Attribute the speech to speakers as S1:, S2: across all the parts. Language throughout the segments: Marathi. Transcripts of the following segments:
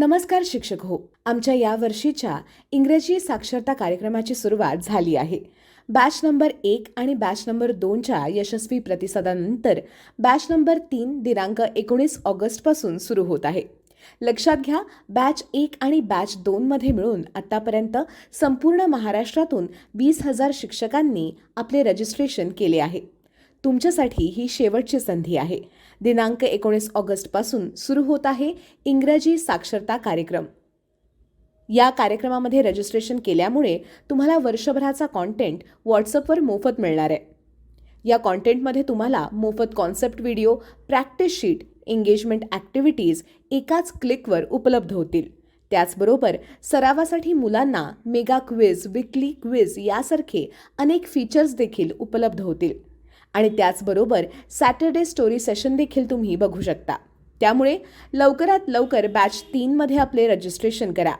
S1: नमस्कार शिक्षक हो आमच्या या वर्षीच्या इंग्रजी साक्षरता कार्यक्रमाची सुरुवात झाली आहे. बॅच नंबर एक आणि बॅच नंबर दोनच्या यशस्वी प्रतिसादानंतर बॅच नंबर तीन दिनांक एकोणीस ऑगस्टपासून सुरू होत आहे. लक्षात घ्या बॅच एक आणि बॅच दोनमध्ये मिळून आत्तापर्यंत संपूर्ण महाराष्ट्रातून वीस हजार शिक्षकांनी आपले रजिस्ट्रेशन केले आहे. तुमच्यासाठी ही शेवटची संधी आहे. दिनांक एकोणीस ऑगस्टपासून सुरू होत आहे इंग्रजी साक्षरता कार्यक्रम. या कार्यक्रमामध्ये रजिस्ट्रेशन केल्यामुळे तुम्हाला वर्षभराचा कॉन्टेंट व्हॉट्सअपवर मोफत मिळणार आहे. या कॉन्टेंटमध्ये तुम्हाला मोफत concept video practice sheet engagement activities एकाच क्लिकवर उपलब्ध होतील. त्याचबरोबर सरावासाठी मुलांना मेगा क्विज विकली क्विज यासारखे अनेक फीचर्स देखील उपलब्ध होतील. आणि त्याचबरोबर सॅटर्डे स्टोरी सेशन देखील तुम्ही बघू शकता. त्यामुळे लवकरात लवकर बॅच तीनमध्ये आपले रजिस्ट्रेशन करा.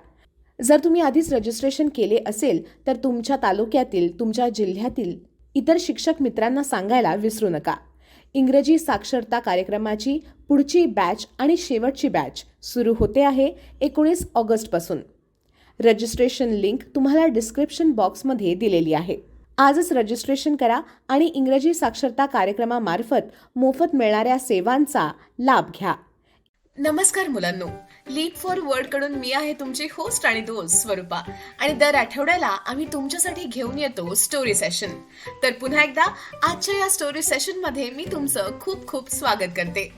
S1: जर तुम्ही आधीच रजिस्ट्रेशन केले असेल तर तुमच्या तालुक्यातील तुमच्या जिल्ह्यातील इतर शिक्षक मित्रांना सांगायला विसरू नका. इंग्रजी साक्षरता कार्यक्रमाची पुढची बॅच आणि शेवटची बॅच सुरू होते आहे एकोणीस ऑगस्टपासून रजिस्ट्रेशन लिंक तुम्हाला डिस्क्रिप्शन बॉक्समध्ये दिलेली आहे. आजच रजिस्ट्रेशन करा आणि इंग्रजी साक्षरता कार्यक्रमामार्फत मोफत मिळणाऱ्या सेवांचा लाभ घ्या.
S2: नमस्कार मुलांनो. लीप फॉर वर्डकडून मी आहे तुमची होस्ट आणि दोस्त स्वरूपा. आणि दर आठवड्याला आम्ही तुमच्यासाठी घेऊन येतो स्टोरी सेशन तर पुन्हा एकदा आजच्या या स्टोरी सेशनमध्ये मी तुमचं खूप खूप स्वागत करते.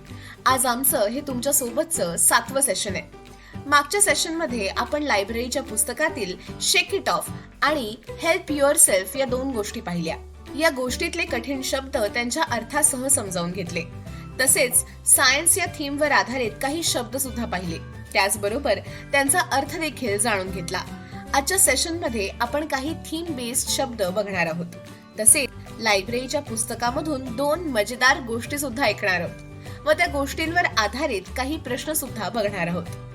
S2: आज आमचं हे तुमच्या सोबतचं सातवं सेशन आहे. मागच्या सेशनमध्ये आपण लायब्ररीच्या पुस्तकातील शेक इट ऑफ आणि हेल्प युअर सेल्फ या दोन गोष्टी पाहिल्या. या गोष्टीतले कठीण शब्द त्यांच्या अर्थासह समजावून घेतले. तसेच सायन्स या थीमवर आधारित काही शब्द सुद्धा पाहिले. त्याचबरोबर त्यांचा अर्थ देखील जाणून घेतला. आजच्या सेशनमध्ये आपण काही थीम बेस्ड शब्द बघणार आहोत. तसेच लायब्ररीच्या पुस्तकामधून दोन मजेदार गोष्टी सुद्धा ऐकणार आहोत. व त्या गोष्टींवर आधारित काही प्रश्न सुद्धा बघणार आहोत.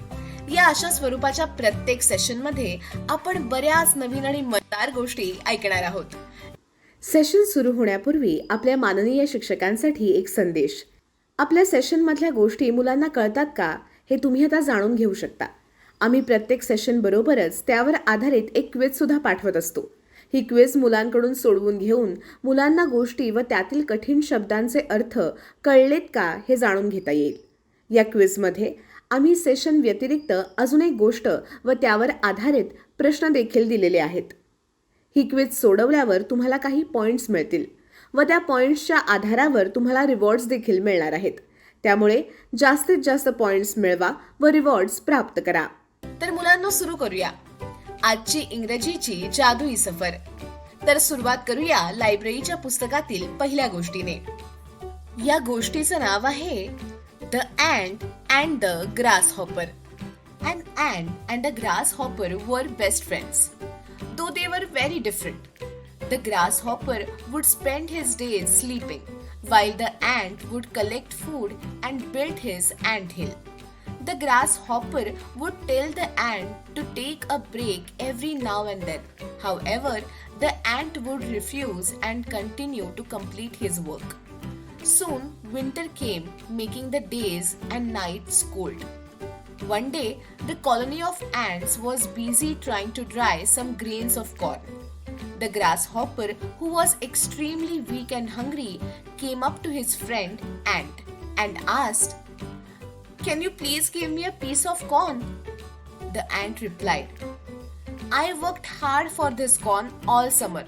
S2: या अशा स्वरूपाच्या प्रत्येक सेशनमध्ये आपण बऱ्याच नवीन आणि मजेदार गोष्टी ऐकणार आहोत.
S1: सेशन सुरू होण्यापूर्वी आपल्या माननीय शिक्षकांसाठी एक संदेश. आपल्या सेशनमधल्या गोष्टी मुलांना कळतात का हे तुम्ही आता जाणून घेऊ शकता. आम्ही प्रत्येक सेशन बरोबरच त्यावर आधारित एक क्विजसुद्धा पाठवत असतो. ही क्विज मुलांकडून सोडवून घेऊन मुलांना गोष्टी व त्यातील कठीण शब्दांचे अर्थ कळलेत का हे जाणून घेता येईल. या क्विजमध्ये आम्ही सेशन व्यतिरिक्त अजून एक गोष्ट व त्यावर आधारित प्रश्न देखील दिलेले आहेत. ही क्विज सोडवल्यावर तुम्हाला काही पॉईंट्स मिळतील व त्या पॉईंट्सच्या आधारावर तुम्हाला रिवॉर्ड्स देखील मिळणार आहेत. त्यामुळे जास्तीत जास्त पॉईंट्स मिळवा व रिवॉर्ड्स प्राप्त करा.
S2: तर मुलांना सुरू करूया. आजची इंग्रजीची जादुई सफर. तर सुरुवात करूया लायब्ररीच्या पुस्तकातील पहिल्या गोष्टीने. या गोष्टीचं नाव आहे The Ant and the Grasshopper. An ant and a grasshopper were best friends, though they were very different. The grasshopper would spend his days sleeping, while the ant would collect food and build his ant hill. The grasshopper would tell the ant to take a break every now and then. However, the ant would refuse and continue to complete his work. Soon, winter came, making the days and nights cold. One day, the colony of ants was busy trying to dry some grains of corn. The grasshopper, who was extremely weak and hungry, came up to his friend Ant and asked, Can you please give me a piece of corn? The ant replied, I worked hard for this corn all summer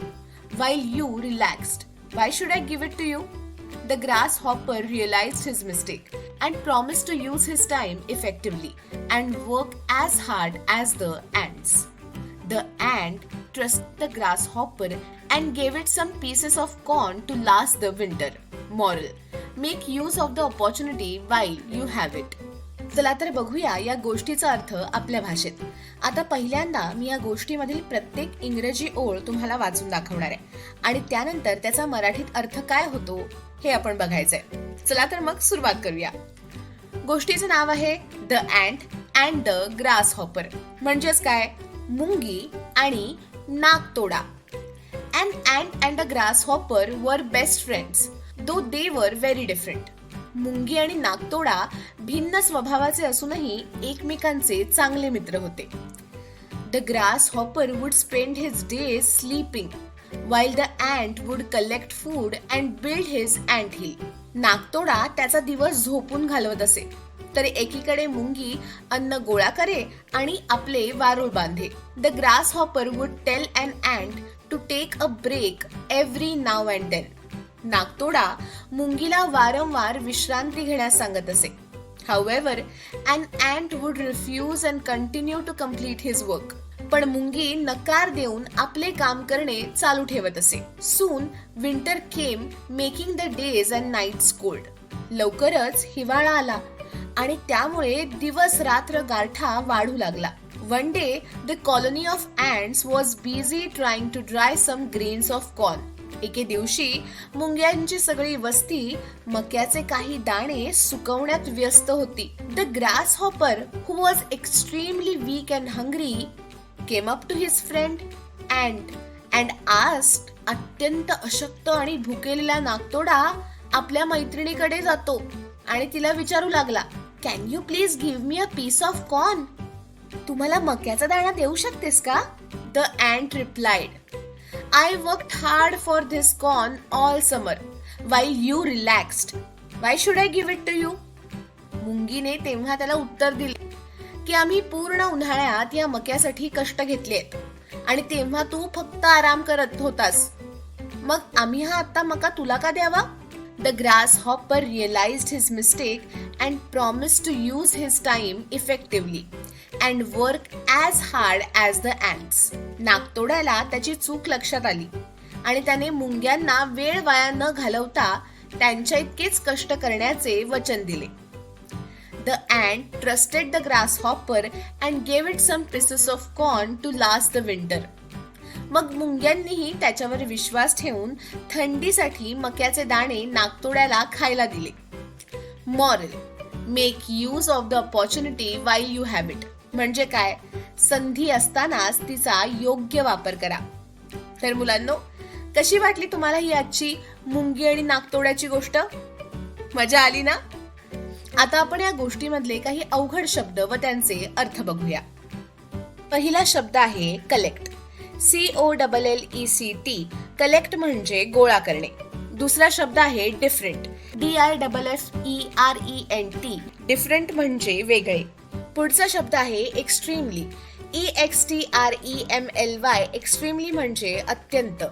S2: while you relaxed. Why should I give it to you? The grasshopper realized his mistake and promised to use his time effectively and work as hard as the ants. The ant trusted the grasshopper and gave it some pieces of corn to last the winter. Moral Make use of the opportunity while you have it. चला तर बघूया या गोष्टीचा अर्थ आपल्या भाषेत. आता पहिल्यांदा मी या गोष्टीमधील प्रत्येक इंग्रजी ओळ तुम्हाला वाचून दाखवणार आहे. आणि त्यानंतर त्याचा मराठीत अर्थ काय होतो हे आपण बघायचंय. चला तर मग सुरुवात करूया. गोष्टीचं नाव आहे the ant and the grasshopper म्हणजेच काय? मुंगी आणि नागतोडा. Ant and and the grasshopper were best friends. Though they were very different. मुंगी आणि नागतोडा भिन्न स्वभावाचे असूनही एकमेकांचे चांगले मित्र होते. The grasshopper would spend his day sleeping while the ant would collect food and build his ant hill नागतोडा त्याचा दिवस झोपून घालवत असे. तर एकीकडे मुंगी अन्न गोळा करे आणि आपले वारूळ बांधे. The grasshopper would tell ant ant to take a break every now and then नागतोडा मुंगीला वारंवार विश्रांती घेण्यास सांगत असे. However, and ant would refuse and continue to complete his work पण मुंगी नकार देऊन आपले काम करणे चालू ठेवत असे. Soon winter came making the days and nights cold लवकरच हिवाळा आला आणि त्यामुळे दिवस रात्र गारठा वाढू लागला. One day the colony of ants was busy trying to dry some grains of corn एके दिवशी मुंग्यांची सगळी वस्ती मक्याचे काही दाणे सुकवण्यात व्यस्त होती. The grasshopper who was extremely weak and hungry came up to his friend and and asked अत्यंत अशक्त आणि भुकेलेला नागतोडा आपल्या मैत्रिणीकडे जातो आणि तिला विचारू लागला can you please give me a piece of corn तुम्हाला मक्याचा दाणा देऊ शकतेस का? The ant replied I worked hard for this corn all summer while you relaxed why should I give it to you मुंगीने तेव्हा त्याला उत्तर दिले की आम्ही पूर्ण उन्हाळ्यात या मक्यासाठी कष्ट घेतलेत आणि तेव्हा तू फक्त आराम करत होतास. मग आम्ही हा आता मका तुला का द्यावा? The grasshopper realized his his mistake and promise to use his time effectively and work as hard as the नागतोड्याला त्याची चूक लक्षात आली आणि त्याने मुंग्यांना वेळ वाया न घालवता त्यांच्या इतकेच कष्ट करण्याचे वचन दिले The ant trusted the grasshopper and gave it some pieces of corn to last the winter. मग मुंग्यांनीही त्याच्यावर विश्वास ठेवून थंडीसाठी मक्याचे दाणे नागतोड्याला खायला दिले. Moral make use of the opportunity while you have it म्हणजे काय? संधी असतानाच तिचा योग्य वापर करा. तर मुलांनो कशी वाटली तुम्हाला ही आजची मुंगी आणि नागतोड्याची गोष्ट? मजा आली ना? आता आपण या गोष्टीमधले काही अवघड शब्द व त्यांचे अर्थ बघूया. पहिला शब्द आहे collect C O double L E C T collect म्हणजे गोळा करणे. दुसरा शब्द आहे different D I double F E R E N T different म्हणजे वेगळे. पुढचा शब्द आहे extremely E X T R E M L Y extremely म्हणजे अत्यंत.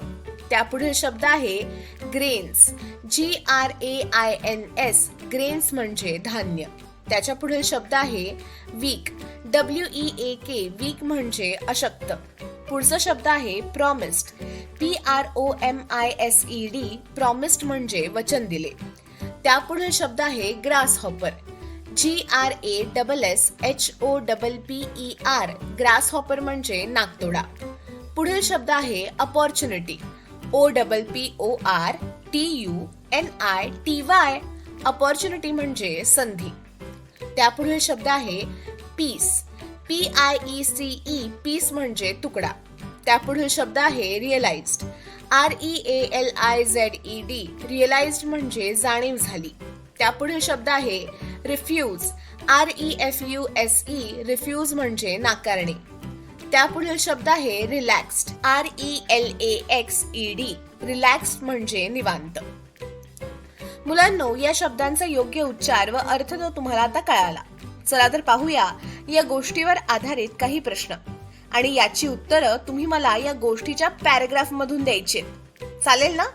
S2: त्यापुढील शब्द आहे grains G R A I N S grains म्हणजे धान्य. त्याच्या पुढील शब्द आहे weak W E A K weak म्हणजे अशक्त. पुढचा शब्द आहे promised P R O M I S E D promised म्हणजे वचन दिले. त्यापुढील शब्द आहे grasshopper G R A double S H O double P E R grasshopper म्हणजे नागतोडा. पुढील शब्द आहे opportunity O double P O R T U N I T Y opportunity म्हणजे संधी. त्यापुढील शब्द आहे piece P I E C E piece म्हणजे तुकडा. त्यापुढील शब्द आहे realized R E A L I Z E D realized म्हणजे जाणीव झाली. त्यापुढील शब्द आहे refuse R E F U S E refuse म्हणजे नाकारणे. त्यापुढील शब्द आहे relaxed R E L A X E D relaxed म्हणजे निवांत. मुलांनो या शब्दांचा योग्य उच्चार व अर्थ तो तुम्हाला आता कळाला. चला तर पाहूया या गोष्टीवर आधारित काही प्रश्न. आणि याची उत्तरं तुम्ही मला या गोष्टीच्या पॅराग्राफ मधून द्यायची चालेल ना?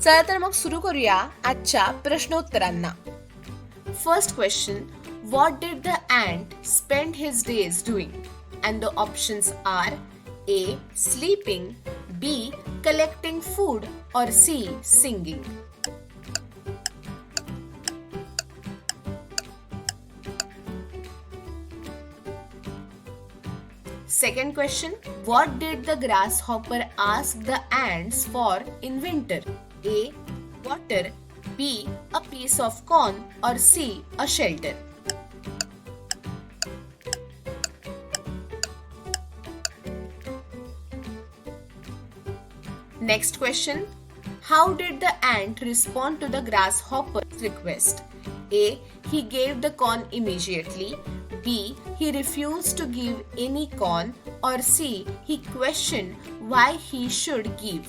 S2: चला तर मग सुरू करूया आजच्या प्रश्नोत्तरांना. First question what did the ant spend his days doing and the options are A sleeping B collecting food or C singing Second question What did the grasshopper ask the ants for in winter? A. Water. B. A piece of corn. Or C. A shelter. Next question How did the ant respond to the grasshopper's request? A. He gave the corn immediately. B. He refused to give any corn. Or C. He questioned why he should give.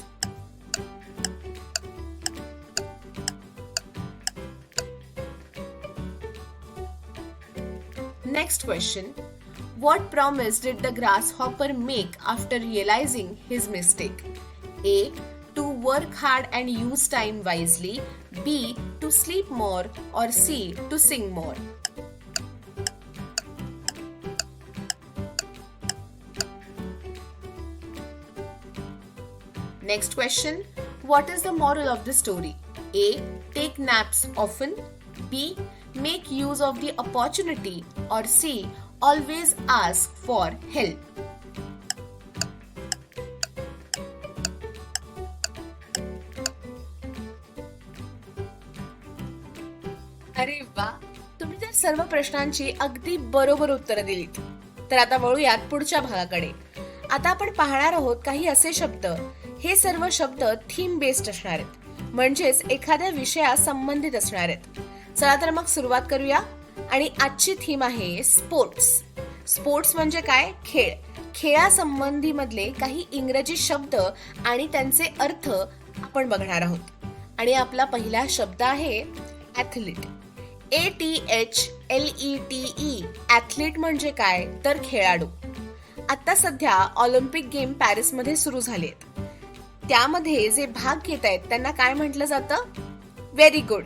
S2: Next question. What promise did the grasshopper make after realizing his mistake? A. To work hard and use time wisely. B. To sleep more. Or C. To sing more. Next question. What is the moral of the story? A. Take naps often. B. Make use of the opportunity. Or C. Always ask for help. अरे वा तुम्ही त्या सर्व प्रश्नांची अगदी बरोबर उत्तरं दिलीत तर आता वळूयात पुढच्या भागाकडे आता आपण पाहणार आहोत काही असे शब्द हे सर्व शब्द थीम बेस्ड असणार आहेत. म्हणजेच एखाद्या विषया संबंधित असणार आहेत. चला तर मग सुरुवात करूया. आणि आजची थीम आहे स्पोर्ट्स स्पोर्ट्स म्हणजे काय? खेळ. खेळासंबंधी मधले काही इंग्रजी शब्द आणि त्यांचे अर्थ आपण बघणार आहोत. आणि आपला पहिला शब्द आहे athlete A T H L E T E athlete म्हणजे काय? तर खेळाडू. आता सध्या ऑलिम्पिक गेम पॅरिसमध्ये सुरू झालेत. त्यामध्ये जे भाग घेत आहेत त्यांना काय म्हटलं जातं? व्हेरी गुड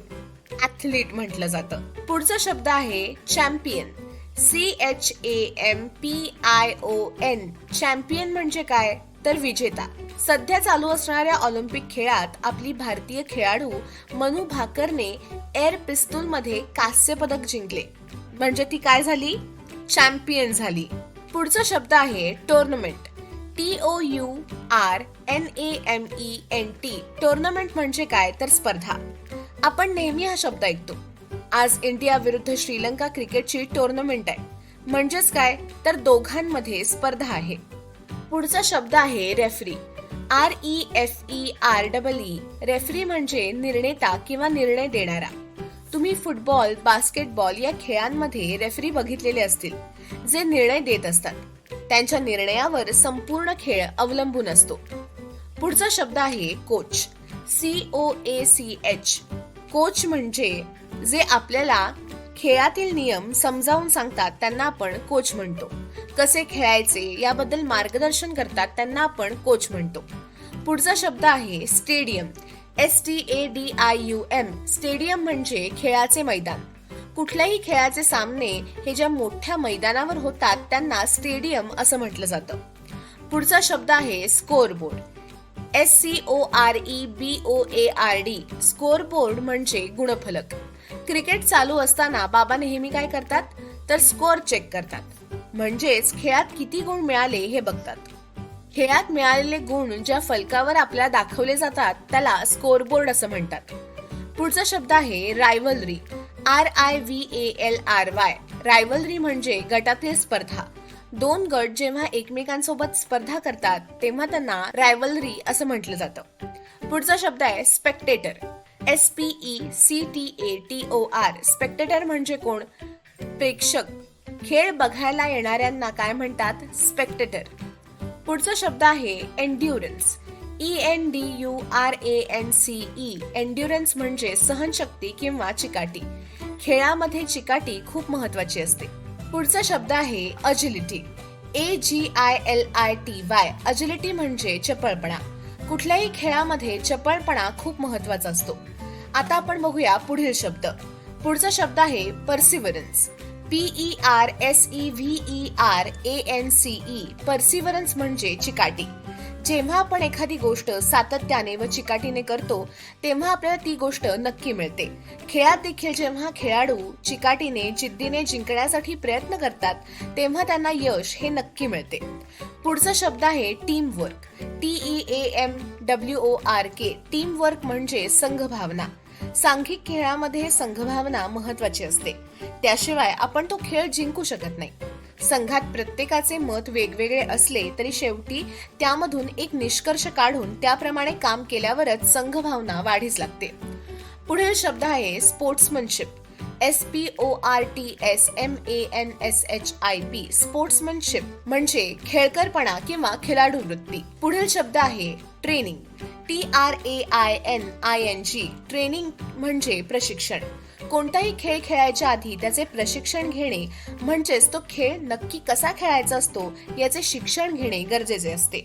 S2: ऍथलीट म्हटलं जातं. पुढचा शब्द आहे champion C H A M P I O N champion म्हणजे काय? तर विजेता. सध्या चालू असणाऱ्या ऑलिम्पिक खेळात आपली भारतीय खेळाडू मनु भाकरने एअर पिस्तूल मध्ये कांस्य पदक जिंकले. म्हणजे ती काय झाली? चॅम्पियन झाली. पुढचा शब्द आहे tournament T O U R N A M E N T tournament म्हणजे काय? तर स्पर्धा. आपण नेहमी हा शब्द ऐकतो. आज इंडिया विरुद्ध श्रीलंका क्रिकेटची टोर्नामेंट आहे. म्हणजेच काय? तर दोघांमध्ये स्पर्धा आहे. पुढचा शब्द आहे referee R E F E R double E referee म्हणजे निर्णेता किंवा निर्णय देणारा. तुम्ही फुटबॉल बास्केटबॉल या खेळांमध्ये रेफरी बघितलेले असतील जे निर्णय देत असतात. त्यांच्या निर्णयावर संपूर्ण खेळ अवलंबून असतो. पुढचा शब्द आहे coach C O A C H coach म्हणजे जे आपल्याला खेळातील नियम समजावून सांगतात त्यांना आपण कोच म्हणतो. कसे खेळायचे याबद्दल मार्गदर्शन करतात त्यांना आपण कोच म्हणतो. पुढचा शब्द आहे stadium S T A D I U M stadium म्हणजे खेळाचे मैदान. कुठल्याही खेळाचे सामने हे ज्या मोठ्या मैदानावर होतात त्यांना स्टेडियम असं म्हटलं जातं. पुढचा शब्द आहे scoreboard S C O R E B O A R D scoreboard म्हणजे गुणफलक. क्रिकेट चालू असताना बाबा नेहमी काय करतात? तर स्कोर चेक करतात. म्हणजेच खेळात किती गुण मिळाले हे बघतात. खेळात मिळालेले गुण ज्या फलकावर आपल्याला दाखवले जातात त्याला स्कोरबोर्ड असं म्हणतात. पुढचा शब्द आहे rivalry R I V A L R Y rivalry म्हणजे गटातील स्पर्धा. दोन गट जेव्हा एकमेकांसोबत स्पर्धा करतात तेव्हा त्यांना रायवलरी असं म्हटलं जातं. पुढचा शब्द आहे spectator S P E C T A T O R spectator म्हणजे कोण? प्रेक्षक. खेळ बघायला येणाऱ्यांना काय म्हणतात? स्पेक्टेटर पुढचा शब्द आहे endurance E N D U R A N C E endurance म्हणजे सहनशक्ती किंवा चिकाटी. खेळामध्ये चिकाटी खूप महत्वाची असते. पुढचा शब्द आहे agility A G I L I T Y agility म्हणजे चपळपणा. कुठल्याही खेळामध्ये चपळपणा खूप महत्त्वाचा असतो. आता आपण बघूया पुढील शब्द. पुढचा शब्द आहे perseverance P E R S E V E R A N C E perseverance म्हणजे चिकाटी. जेव्हा आपण एखादी गोष्ट सातत्याने व चिकाटीने करतो तेव्हा आपल्याला ती गोष्ट नक्की मिळते. खेळात देखील जेव्हा खेळाडू चिकाटीने जिद्दीने जिंकण्यासाठी प्रयत्न करतात तेव्हा त्यांना यश हे नक्की मिळते. पुढचा शब्द आहे teamwork E A M W O R K teamwork म्हणजे संघभावना. सांघिक खेळामध्ये संघभावना महत्वाची असते. त्याशिवाय आपण तो खेळ जिंकू शकत नाही. संघात प्रत्येकाचे मत वेगवेगळे असले तरी शेवटी त्यामधून एक निष्कर्ष काढून त्याप्रमाणे काम केल्यावरच संघभावना वाढीस लागते. पुढील शब्द आहे sportsmanship S P O R T S M A N S H I P sportsmanship म्हणजे खेळकरपणा किंवा खिलाडू वृत्ती. पुढील शब्द आहे training T R A I N I N G training म्हणजे प्रशिक्षण. कोणताही खेळ खेळायच्या आधी त्याचे प्रशिक्षण घेणे म्हणजेच तो खेळ नक्की कसा खेळायचा असतो याचे शिक्षण घेणे गरजेचे असते.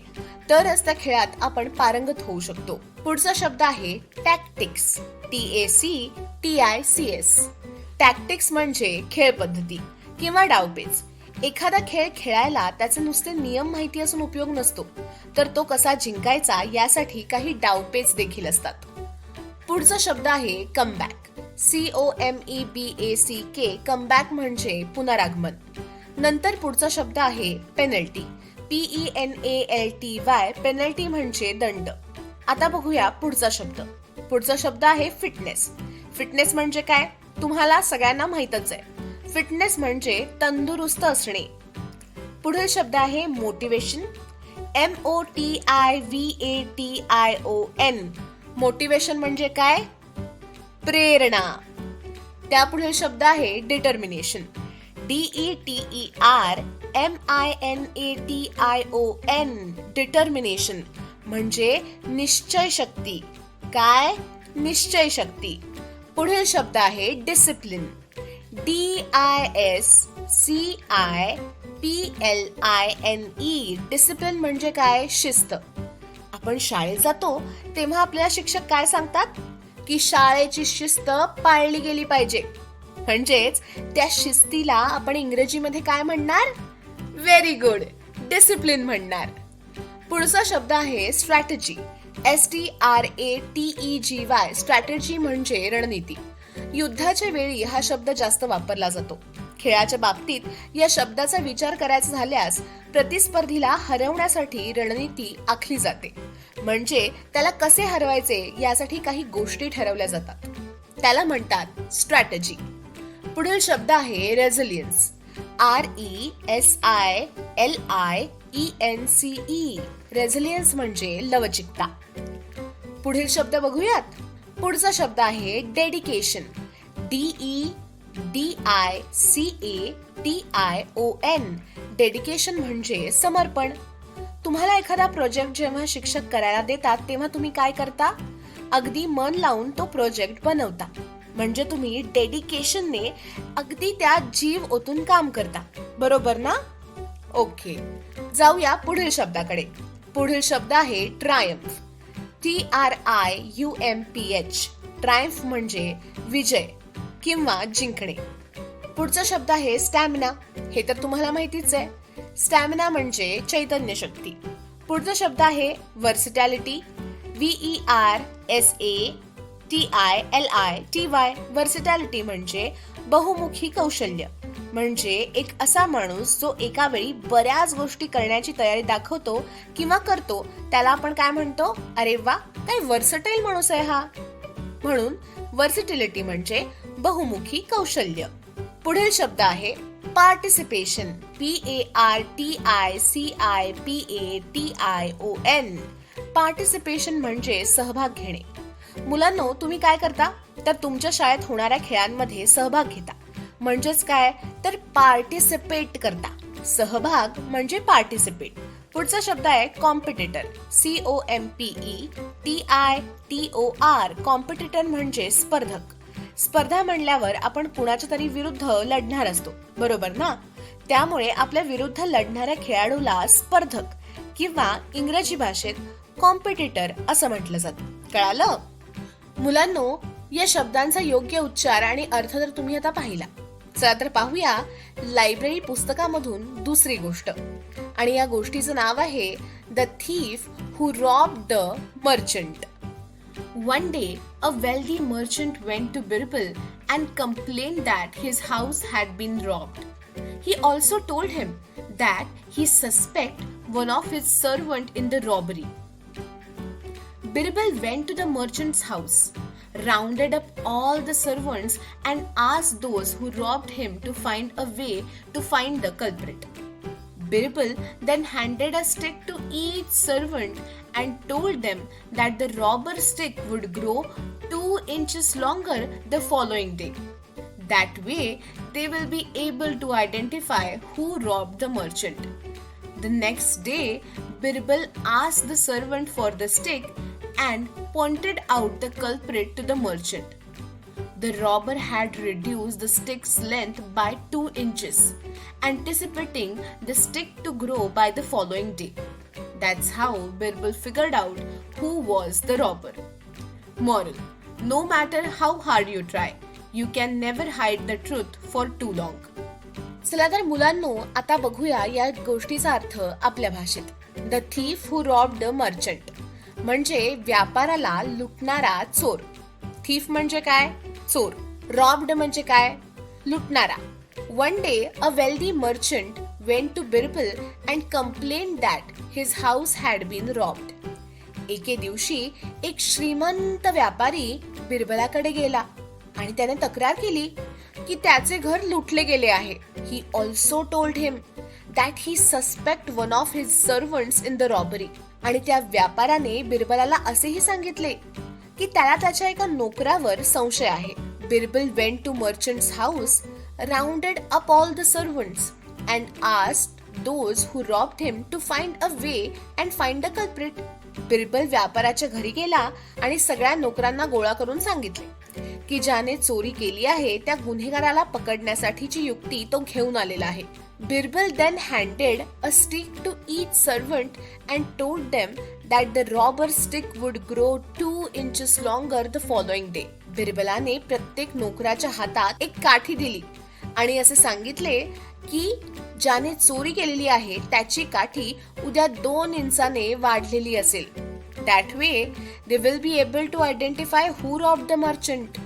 S2: तरच त्या खेळात आपण पारंगत होऊ शकतो. पुढचा शब्द आहे tactics T A C T I C S tactics म्हणजे खेळ पद्धती किंवा डावपेच. एखादा खेळ खेळायला त्याचे नुसते नियम माहिती असून उपयोग नसतो. तर तो कसा जिंकायचा यासाठी काही डावपेच देखील असतात. पुढचा शब्द आहे comeback C O M E B A C K comeback म्हणजे पुनरागमन. नंतर पुढचा शब्द आहे penalty P E N A L T Y penalty म्हणजे दंड. आता बघूया पुढचा शब्द. पुढचा शब्द आहे फिटनेस फिटनेस म्हणजे काय? तुम्हाला सगळ्यांना माहितच आहे. फिटनेस म्हणजे तंदुरुस्त असणे. पुढील शब्द आहे motivation M O T I V A T I O N motivation म्हणजे काय? प्रेरणा. त्यापुढील शब्द आहे determination D E T E R M I N A T I O N determination म्हणजे निश्चय शक्ती. काय? निश्चय शक्ती. पुढील शब्द आहे discipline D I S C I P L I N E discipline म्हणजे काय? शिस्त. आपण शाळेत जातो तेव्हा आपल्याला शिक्षक काय सांगतात? की शाळेची शिस्त पाळली गेली पाहिजे. म्हणजेच त्या शिस्तीला आपण इंग्रजीमध्ये काय म्हणणार? व्हेरी गुड डिसिप्लिन म्हणणार. पुढचा शब्द आहे strategy S T R A T E G Y strategy म्हणजे रणनीती. युद्धाच्या वेळी हा शब्द जास्त वापरला जातो. खेळाच्या बाबतीत या शब्दाचा विचार करायचा झाल्यास प्रतिस्पर्धीला हरवण्यासाठी रणनीती आखली जाते. म्हणजे त्याला कसे हरवायचे यासाठी काही गोष्टी ठरवल्या जातात. त्याला म्हणतात स्ट्रॅटेजी पुढील शब्द आहे resilience R E S I L I E N C E resilience म्हणजे लवचिकता. पुढील शब्द बघूयात. पुढचा शब्द आहे dedication D E D I C A T I O N dedication म्हणजे समर्पण. तुम्हाला एखादा प्रोजेक्ट जेव्हा शिक्षक करायला देतात तेव्हा तुम्ही काय करता? अगदी मन लावून तो प्रोजेक्ट बनवता. म्हणजे तुम्ही डेडिकेशनने अगदी त्या जीव ओतून काम करता. बरोबर ना? ओके जाऊया पुढील शब्दाकडे. पुढील शब्द आहे triumph T R I U M P H triumph म्हणजे विजय किंवा जिंकणे. पुढचा शब्द आहे स्टॅमिना हे तर तुम्हाला माहितीच आहे. स्टॅमिना म्हणजे चैतन्य शक्ती. पुढचा शब्द आहे versatility E R S A T I L I T Y versatility म्हणजे बहुमुखी कौशल्य. म्हणजे एक असा माणूस जो एका वेळी बऱ्याच गोष्टी करण्याची तयारी दाखवतो किंवा करतो त्याला आपण काय म्हणतो? अरे वा काय वर्सटाईल माणूस आहे हा. म्हणून वर्सिटिलिटी म्हणजे बहुमुखी कौशल्य. पुढील शब्द आहे participation P A R T I C I P A T I O N participation म्हणजे सहभाग घेणे. मुलांनो तुम्ही काय करता? तर तुमच्या शाळेत होणाऱ्या खेळांमध्ये सहभाग घेता. म्हणजेच काय? तर पार्टिसिपेट करता. सहभाग म्हणजे पार्टिसिपेट पुढचा शब्द आहे competitor C O M P E T I T O R competitor म्हणजे स्पर्धक. स्पर्धा म्हणल्यावर आपण कुणाच्या तरी विरुद्ध लढणार असतो. बरोबर ना? त्यामुळे आपल्या विरुद्ध लढणाऱ्या खेळाडूला स्पर्धक किंवा इंग्रजी भाषेत कॉम्पिटिटर असं म्हटलं जातं. कळालं? मुलांनो या शब्दांचा योग्य उच्चार आणि अर्थ तर तुम्ही आता पाहिला. चला तर पाहूया लायब्ररी पुस्तकामधून दुसरी गोष्ट. आणि या गोष्टीचं नाव आहे the thief who rob the merchant One day, a wealthy merchant went to Birbal and complained that his house had been robbed. He also told him that he suspect one of his servant in the robbery. Birbal went to the merchant's house, rounded up all the servants, and asked those who robbed him to find a way to find the culprit. Birbal then handed a stick to each servant and told them that the robber stick would grow two inches longer the following day. That way, they will be able to identify who robbed the merchant. The next day, Birbal asked the servant for the stick and pointed out the culprit to the merchant. The robber had reduced the stick's length by 2 inches, anticipating the stick to grow by the following day. That's how Birbal figured out who was the robber. Moral No matter how hard you try, you can never hide the truth for too long. चला तर मुलांनो आता बघूया या गोष्टीचा अर्थ आपल्या भाषेत the thief who robbed merchant म्हणजे व्यापाराला लुटणारा चोर थीफ म्हणजे काय चोर. रॉब्ड म्हणजे काय? लुटणारा. One day a wealthy merchant went to Birbal and complain that his house had been robbed एके दिवशी एक श्रीमंत व्यापारी बिरबलाकडे गेला आणि त्याने तक्रार केली की त्याचे घर लुटले गेले आहे. He also told him that he suspect one of his servants in the robbery आणि त्या व्यापाराने बिरबलाला असेही सांगितले की त्याला त्याच्या एका नोकरावर संशय आहे. Birbal went to merchant's house rounded up all the servants and asked those who robbed him to find a way and find the culprit Birbal व्यापाराच्या घरी गेला आणि सगळ्या नोकरांना गोळा करून सांगितले की ज्याने चोरी केली आहे त्या गुन्हेगाराला पकडण्यासाठीची युक्ती तो घेऊन आलेला आहे. Birbal then handed a stick to each servant and told them that the robber stick would grow two inches longer the following day बिरबलाने प्रत्येक नोकराच्या हातात एक काठी दिली आणि असे सांगितले की ज्याने चोरी केलेली आहे त्याची काठी उद्या दोन इंचाने वाढलेली असेल. That way they will be able to identify who rob the merchant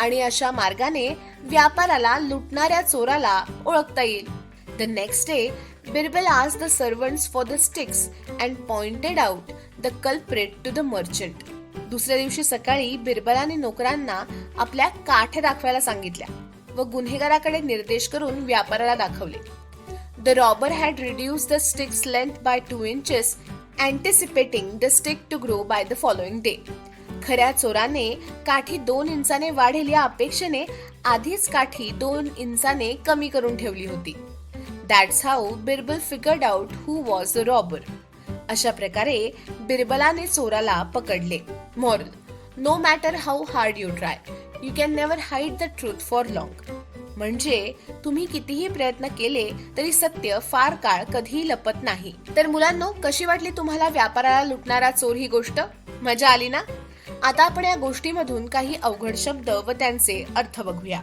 S2: आणि अशा मार्गाने व्यापाराला लुटणाऱ्या चोराला ओळखता येईल. द नेक्स्ट डे बिरबल आज the servants for the sticks and pointed out the culprit to the merchant. दुसऱ्या दिवशी सकाळी बिरबलाने नोकरांना आपल्या काठ दाखवायला सांगितल्या व गुन्हेगाराकडे निर्देश करून व्यापाराला दाखवले. The robber had reduce the sticks length by two inches anticipating the stick to grow by the following day खऱ्या चोराने काठी दोन इंचाने वाढेल या अपेक्षेने आधीच काठी दोन इंचाने कमी करून ठेवली होती. That's how Birbal figured out who was the robber अशा प्रकारे बिरबलाने चोराला पकडले. Moral no matter how hard you try you can never hide the truth for long म्हणजे तुम्ही कितीही प्रयत्न केले तरी सत्य फार काळ कधीही लपत नाही. तर मुलांनो कशी वाटली तुम्हाला व्यापाराला लुटणारा चोर ही गोष्ट? मजा आली ना? आता आपण या गोष्टीमधून काही अवघड शब्द व त्यांचे अर्थ बघूया.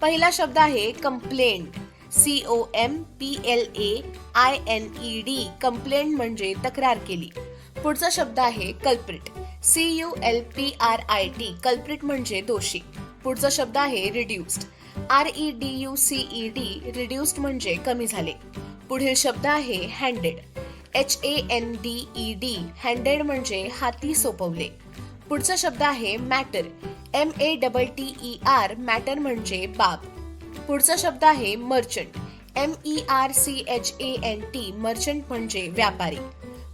S2: पहिला शब्द आहे complaint C O M P L A I N E D complaint म्हणजे तक्रार केली. पुढचा शब्द आहे culprit C U L P R I T culprit म्हणजे दोषी. पुढचा शब्द आहे reduced R E D U C E D reduced म्हणजे कमी झाले. पुढील शब्द आहे handed H A N D E D handed म्हणजे हाती सोपवले. पुढचा शब्द आहे matter M A double T E R matter म्हणजे बाब. पुढचा शब्द आहे merchant M E R C H A N T merchant म्हणजे व्यापारी.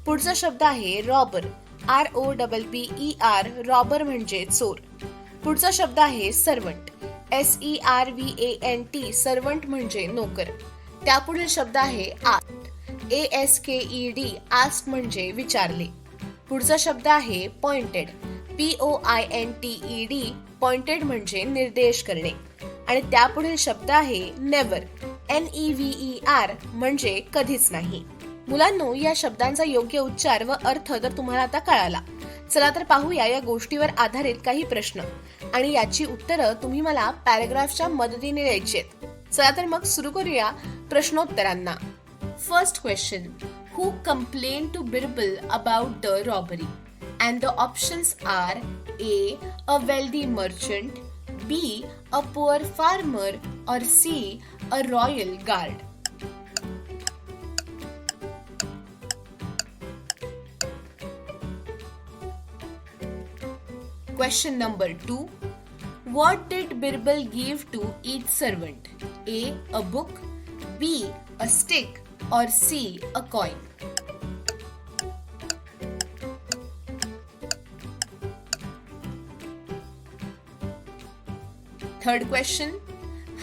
S2: पुढचा शब्द आहे robber R O double B E R robber म्हणजे चोर. पुढचा शब्द आहे servant S E R V A N T servant म्हणजे नोकर. त्यापुढील शब्द आहे asked A S K E D asked म्हणजे विचारले. पुढचा शब्द आहे pointed P O I N T E D pointed म्हणजे निर्देश करणे. आणि त्यापुढील शब्द आहे never N E V E R म्हणजे कधीच नाही. मुलांनो या शब्दांचा योग्य उच्चार व अर्थ तर तुम्हाला आता कळाला चला तर पाहूया या गोष्टीवर आधारित काही प्रश्न. आणि याची उत्तरं तुम्ही मला पॅराग्राफच्या मदतीने द्यायची आहेत. चला तर मग सुरू करूया प्रश्नोत्तरांना. First question who complain to Birbal about the robbery and the options are A a wealthy merchant B. A poor farmer or C. A royal guard. Question number 2. What did Birbal give to each servant? A. A book, B. A stick, or C. A coin. Third question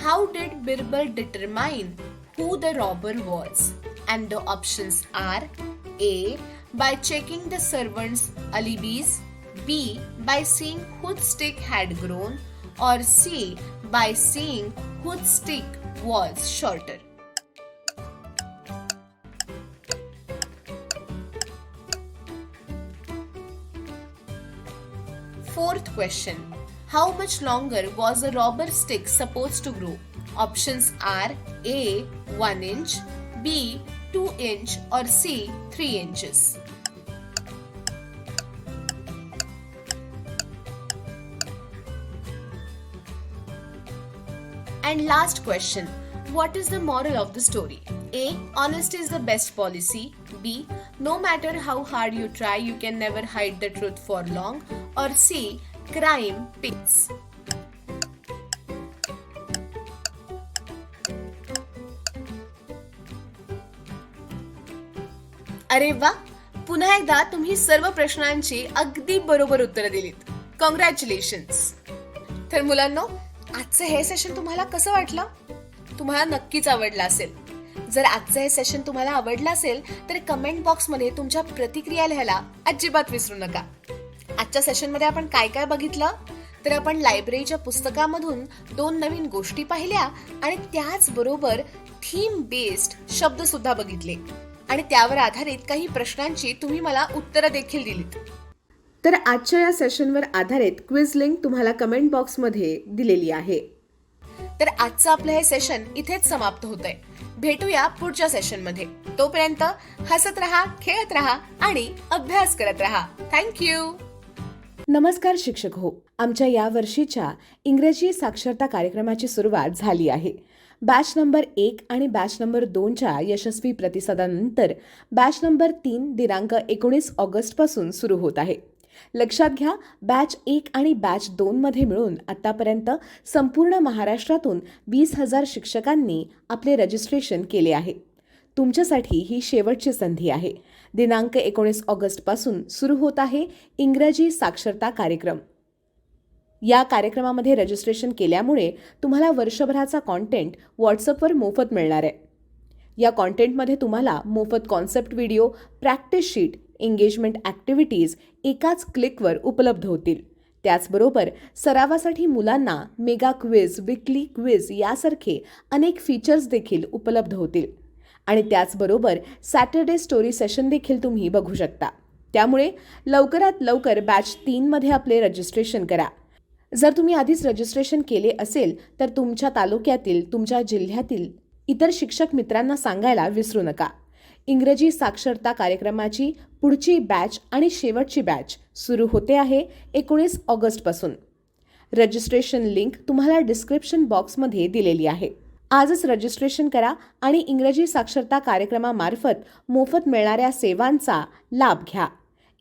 S2: How did Birbal determine who the robber was? And the options are A. By checking the servants' alibis, B. By seeing whose stick had grown, or C. By seeing whose stick was shorter. Fourth question How much longer was a rubber stick supposed to grow? Options are A 1 inch, B 2 inch, or C 3 inches. And last question What is the moral of the story? A. Honesty is the best policy. B. No matter how hard you try, you can never hide the truth for long. Or C. Crime picks अरे वा पुन्हा एकदा तुम्ही सर्व प्रश्नांची अगदी बरोबर उत्तरं दिलीत. कॉंग्रॅच्युलेशन्स तर मुलांनो आजचं हे सेशन तुम्हाला कसं वाटलं? तुम्हाला नक्कीच आवडलं असेल. जर आजचं हे सेशन तुम्हाला आवडलं असेल तर कमेंट बॉक्समध्ये तुमच्या प्रतिक्रिया लिहायला अजिबात विसरू नका. आजच्या सेशनमध्ये आपण काय काय बघितलं? तर आपण लायब्ररीच्या पुस्तकामधून दोन नवीन गोष्टी पाहिल्या आणि त्याचबरोबर थीम बेस्ड शब्द सुद्धा बघितले. आणि त्यावर आधारित काही प्रश्नांची तुम्ही मला उत्तरं देखील दिलीत.
S1: तर आजच्या या सेशनवर आधारित क्विज लिंक तुम्हाला कमेंट बॉक्समध्ये दिलेली आहे.
S2: तर आजचं आपलं हे सेशन इथेच समाप्त होतंय. भेटूया पुढच्या सेशनमध्ये तोपर्यंत हसत राहा खेळत राहा आणि अभ्यास करत राहा. थँक्यू
S1: नमस्कार शिक्षक हो आमच्या या वर्षीच्या इंग्रजी साक्षरता कार्यक्रमाची सुरुवात झाली आहे. बॅच नंबर एक आणि बॅच नंबर दोनच्या यशस्वी प्रतिसादानंतर बॅच नंबर तीन दिनांक एकोणीस ऑगस्टपासून सुरू होत आहे. लक्षात घ्या बॅच एक आणि बॅच दोनमध्ये मिळून आत्तापर्यंत संपूर्ण महाराष्ट्रातून वीस हजार शिक्षकांनी आपले रजिस्ट्रेशन केले आहे. तुमच्यासाठी ही शेवटची संधी आहे. दिनांक एकोणीस ऑगस्टपासून सुरू होत आहे इंग्रजी साक्षरता कार्यक्रम. या कार्यक्रमामध्ये रजिस्ट्रेशन केल्यामुळे तुम्हाला वर्षभराचा कॉन्टेंट व्हॉट्सअपवर मोफत मिळणार आहे. या कॉन्टेंटमध्ये तुम्हाला मोफत concept video practice sheet engagement activities एकाच क्लिकवर उपलब्ध होतील. त्याचबरोबर सरावासाठी मुलांना मेगा क्विज विकली क्विज यासारखे अनेक फीचर्स देखील उपलब्ध होतील. आणि त्याचबरोबर सॅटर्डे स्टोरी सेशन देखील तुम्ही बघू शकता. त्यामुळे लवकरात लवकर बॅच तीनमध्ये आपले रजिस्ट्रेशन करा. जर तुम्ही आधीच रजिस्ट्रेशन केले असेल तर तुमच्या तालुक्यातील तुमच्या जिल्ह्यातील इतर शिक्षक मित्रांना सांगायला विसरू नका. इंग्रजी साक्षरता कार्यक्रमाची पुढची बॅच आणि शेवटची बॅच सुरू होते आहे एकोणीस ऑगस्टपासून. रजिस्ट्रेशन लिंक तुम्हाला डिस्क्रिप्शन बॉक्समध्ये दिलेली आहे. आजच रजिस्ट्रेशन करा आणि इंग्रजी साक्षरता कार्यक्रमामार्फत मोफत मिळणाऱ्या सेवांचा लाभ घ्या.